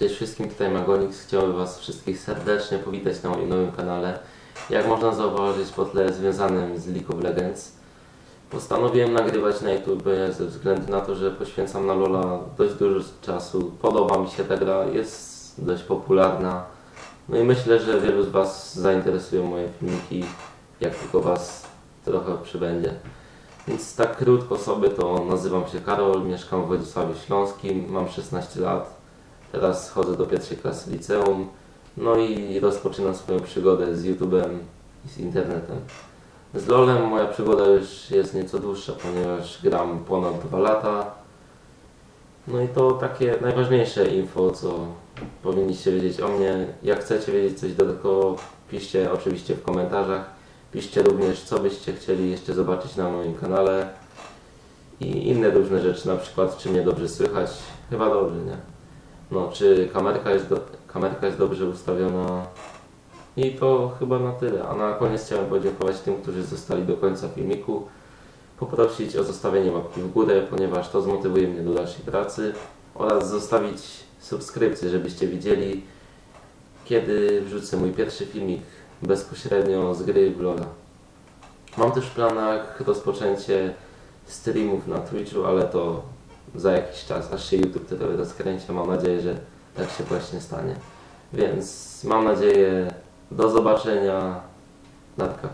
Cześć wszystkim, tutaj Magonix. Chciałbym Was wszystkich serdecznie powitać na moim nowym kanale. Jak można zauważyć po tle związanym z League of Legends, postanowiłem nagrywać na YouTube ze względu na to, że poświęcam na Lola dość dużo czasu. Podoba mi się ta gra, jest dość popularna. No i myślę, że wielu z Was zainteresują moje filmiki, jak tylko Was trochę przybędzie. Więc tak krótko sobie to nazywam się Karol, mieszkam w Władysławiu Śląskim, mam 16 lat. Teraz chodzę do pierwszej klasy liceum. No i rozpoczynam swoją przygodę z YouTube'em i z internetem. Z LoLem moja przygoda już jest nieco dłuższa, ponieważ gram ponad 2 lata. No i to takie najważniejsze info, co powinniście wiedzieć o mnie. Jak chcecie wiedzieć coś dodatkowo, piszcie oczywiście w komentarzach. Piszcie również, co byście chcieli jeszcze zobaczyć na moim kanale. I inne różne rzeczy, na przykład czy mnie dobrze słychać. Chyba dobrze, nie? No, czy kamerka jest, do, kamerka jest dobrze ustawiona. I to chyba na tyle. A na koniec chciałem podziękować tym, którzy zostali do końca filmiku. Poprosić o zostawienie łapki w górę, ponieważ to zmotywuje mnie do dalszej pracy. Oraz zostawić subskrypcję, żebyście widzieli, kiedy wrzucę mój pierwszy filmik bezpośrednio z gry w Lola. Mam też w planach rozpoczęcie streamów na Twitchu, ale to za jakiś czas, aż się YouTube trochę rozkręci. Mam nadzieję, że tak się właśnie stanie. Więc mam nadzieję, do zobaczenia. Natka.